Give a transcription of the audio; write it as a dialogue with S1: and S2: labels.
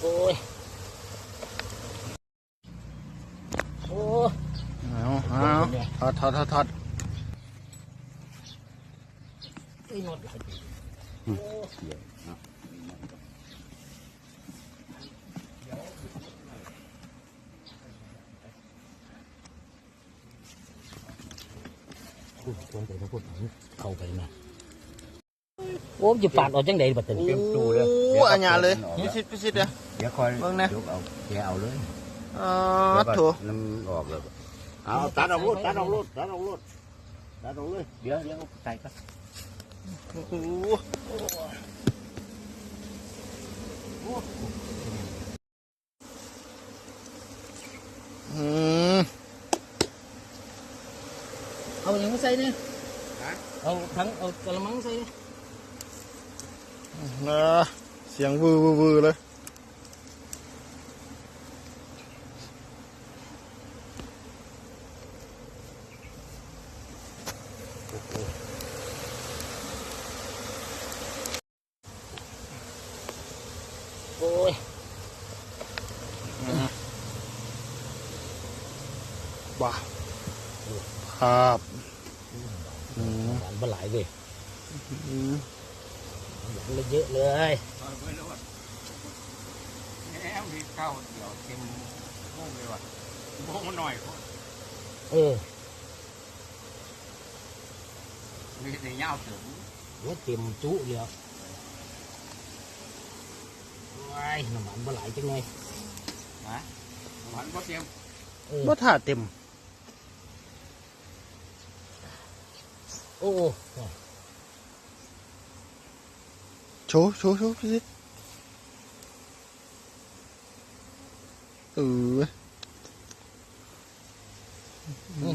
S1: โอ้ยโอ้ย
S2: เอาเอาถอดถอดถอดถอด
S1: ไอ้หนวดพูดควรไปมาพูดเข้าไปนะโอ้ยจะปาดออกจังใดบัดนี้
S3: เตรียมตู้เลย
S2: โอ้อันยาเลยพิชิตพิชิตเด้อ
S3: เดี๋ยวคอย
S2: เบิ่งนะ
S3: ยกเอาแกเอาเลย
S2: อ๋อ
S3: แล้วก็
S2: โถ
S3: น้ำออกเลยเอาตัดออกรูดตัดออกรูดตัดออกรูดตัดออกเลยเดี๋ยวเดี๋ยวใส่ก็
S2: โอ้โหอืม
S1: เอาอย่างมาใส่เนี่ยเอาทั้งเอากระมังใส่เนี่ย
S2: นะเ สียงวือวือวือเลย
S1: โอ้ย
S2: บ้าครับอืม
S1: หวานบ่หลายเว้ย
S2: อืม
S1: หวานเลย
S3: Dũng lên dữ lưới Ừ. Vì thì nhau tưởng. Nó tìm chú được. Ai, nó mạnh bỏ lại chứ ngay.
S1: Ừ. Hả? Mạnh
S3: bỏ tìm. Ừ. Bỏ thả tìm. Ô, ô.
S1: โอ้ยช่วยน้ำหวยจังไง
S3: นะหวานก็เตรียม
S1: เออ
S2: บ่ท่าเต็ม
S1: โอ้โอ้
S2: โชว์โชว์โชว์พิชิตเออ